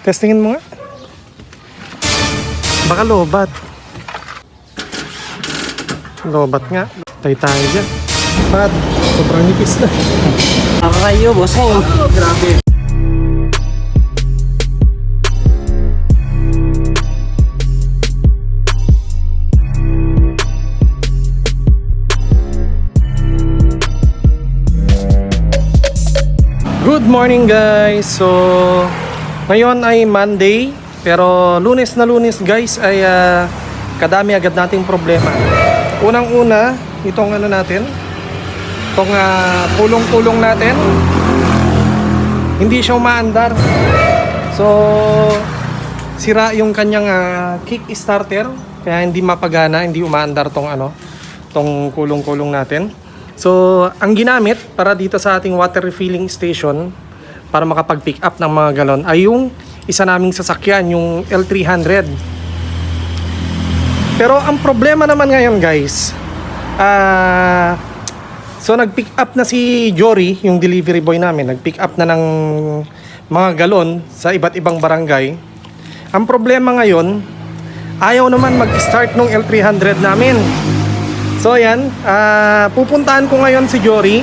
Testingin mo nga. Baka lobat. Lobat nga. Tay tayo dyan. Pat, sobrang nipis na. Nakakayo, bossing. Grabe. Good morning guys! So, ngayon ay Monday, pero lunes na lunes guys ay ah, kadami agad nating problema. Unang-una, itong ano natin, itong ah, pulong-pulong natin, hindi siya umaandar. So, sira yung kanyang ah, kick starter, kaya hindi mapagana, hindi umaandar tong ano, tong kulong-kulong natin. So, ang ginamit para dito sa ating water refilling station para makapag-pick up ng mga galon ay yung isa naming sasakyan, yung L300. Pero ang problema naman ngayon guys, ah so nag-pick up na si Jory, yung delivery boy namin, nag-pick up na ng mga galon sa iba't ibang barangay. Ang problema ngayon, ayaw naman mag-start nung L300 namin. So ayan, ah, pupuntahan ko ngayon si Jory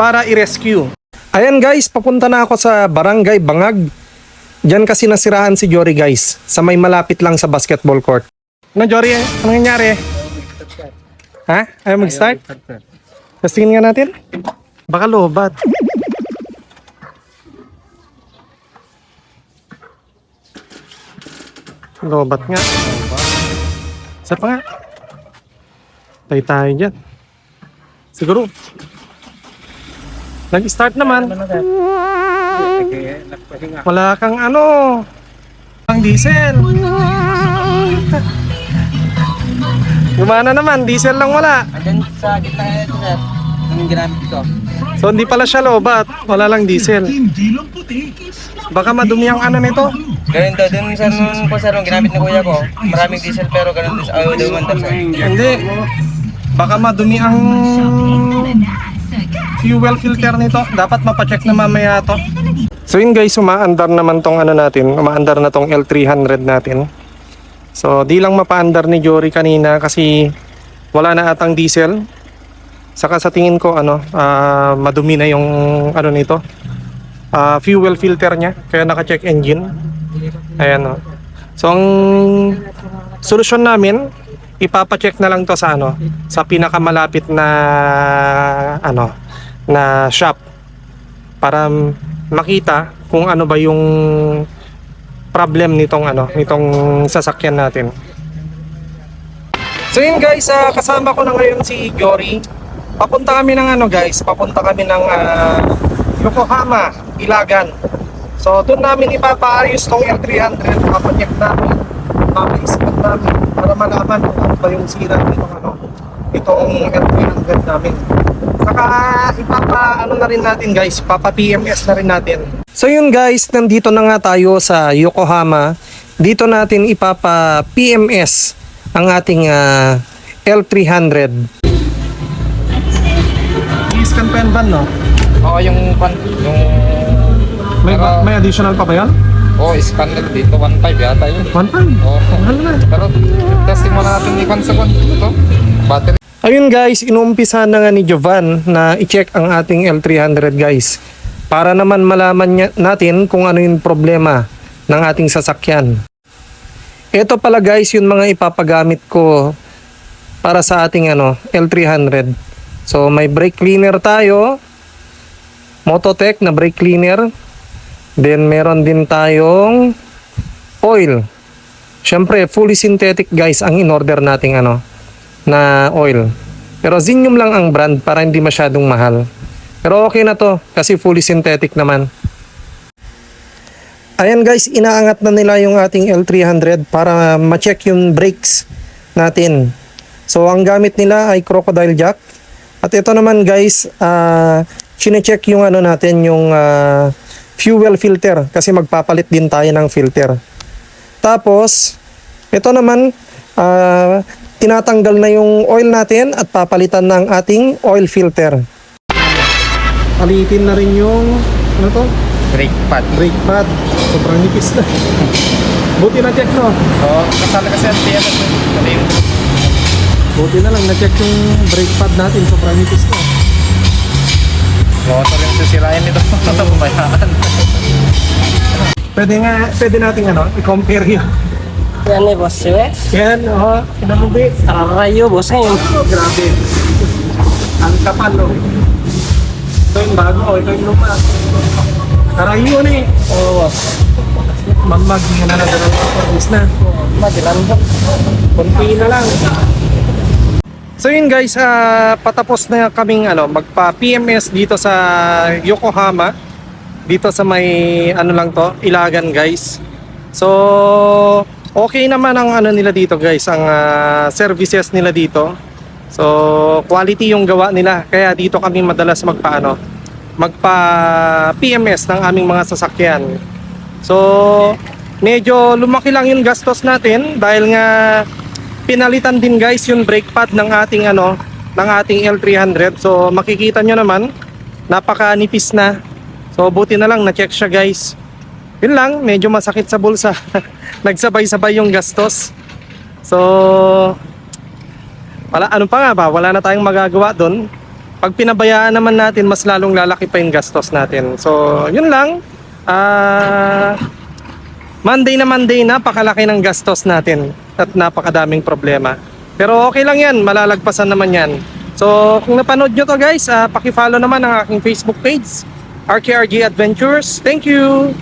para i-rescue. Ayan guys, papunta na ako sa Barangay Bangag. Diyan kasi nasiraan si Jory guys, sa may malapit lang sa basketball court. Ano Jory, ano nangyari? Ha? Ayaw mag-start? Testingin nga natin. Baka lobat. Lobat nga. Isa pa nga. Tay tayo dyan. Siguro. Nag-start naman. Wala kang ano. Ang diesel. Gumana naman, diesel lang wala. Andyan sa gitna na ito, sir. Ang ginamit ko. So hindi pala siya lobat, wala lang diesel. Baka madumi ang ano nito. Ganun daw, dun sir, nung po sir, nung ginamit ni kuya ko, maraming diesel pero ganun din, ayaw daw sir. Hindi. Baka madumi ang fuel filter nito. Dapat mapacheck na mamaya to. So yun guys, umaandar naman tong ano natin. Umaandar na tong L300 natin. So di lang mapaandar ni Jory kanina kasi wala na atang diesel. Saka sa tingin ko ano, ah, madumi na yung ano nito. ah, fuel filter niya kaya naka-check engine. Ayan oh. So ang solusyon namin ipapacheck na lang to sa ano sa pinakamalapit na ano na shop para makita kung ano ba yung problem nitong ano nitong sasakyan natin. So yun guys, ah, kasama ko na ngayon si Jory. Papunta kami ng ano guys, papunta kami ng ah, Yokohama, Ilagan. So doon namin ipapaayos tong L300, papacheck namin, papaisipan namin para malaman kung ano ba yung sira nitong ano, itong L300 namin. Saka ipapa ano na rin natin guys, papa PMS na rin natin. So yun guys, nandito na nga tayo sa Yokohama. Dito natin ipapa PMS ang ating ah, L300. I-scan pa ba no? Oo, yung pan, yung... May, Pero- may additional pa ba yan? Oo, oh, scan nila dito, 1.5 yata yun. 1.5. Oo. Mahal na. Pero testing muna natin ni Kwan sa Kwan. Ito, battery. Ayun guys, inuumpisa na nga ni Jovan na i-check ang ating L300 guys. Para naman malaman natin kung ano yung problema ng ating sasakyan. Ito pala guys yung mga ipapagamit ko para sa ating ano, L300. So may brake cleaner tayo. Mototech na brake cleaner. Then meron din tayong oil. Siyempre, fully synthetic guys ang in-order nating ano na oil. Pero Zinium lang ang brand para hindi masyadong mahal. Pero okay na to kasi fully synthetic naman. Ayan guys, inaangat na nila yung ating L300 para ma-check yung brakes natin. So ang gamit nila ay crocodile jack. At ito naman guys, uh, chine-check yung ano natin, yung ah, fuel filter kasi magpapalit din tayo ng filter. Tapos, ito naman, ah, tinatanggal na yung oil natin at papalitan ng ating oil filter. Palitin na rin yung, ano to? Brake pad. Brake pad. Sobrang nipis na. Buti na check no. Oo, kasali kasi ang. Kanina. Buti na lang na-check yung brake pad natin. Sobrang nipis na. Motor yung sisirain nito. Pumayaan. Pwede nga, pwede natin ano, i-compare yun. Yan eh, boss. Siwe? Yan, oh, kinamubi. Arayo, boss. Ngayon. Oh, grabe. Ang kapal, no? Ito yung bago, oh, ito yung luma. Karayo na eh. Oo, boss. Mamag, hindi na lang ng performance na. Madilandok. Kunti na lang. So yun guys, ah, patapos na kaming ano, magpa PMS dito sa Yokohama. Dito sa may ano lang to, Ilagan guys. So okay naman ang ano nila dito guys, ang ah, services nila dito. So quality yung gawa nila. Kaya dito kami madalas magpaano, magpa PMS ng aming mga sasakyan. So medyo lumaki lang yung gastos natin dahil nga pinalitan din guys yung brake pad ng ating ano ng ating L300 so makikita nyo naman napakanipis na so buti na lang na-check siya guys yun lang medyo masakit sa bulsa nagsabay-sabay yung gastos so wala ano pa nga ba wala na tayong magagawa doon pag pinabayaan naman natin mas lalong lalaki pa yung gastos natin so yun lang ah Monday na Monday na, pakalaki ng gastos natin at napakadaming problema. Pero okay lang yan, malalagpasan naman yan. So kung napanood nyo to guys, uh, pakifollow naman ang aking Facebook page, RKRG Adventures. Thank you!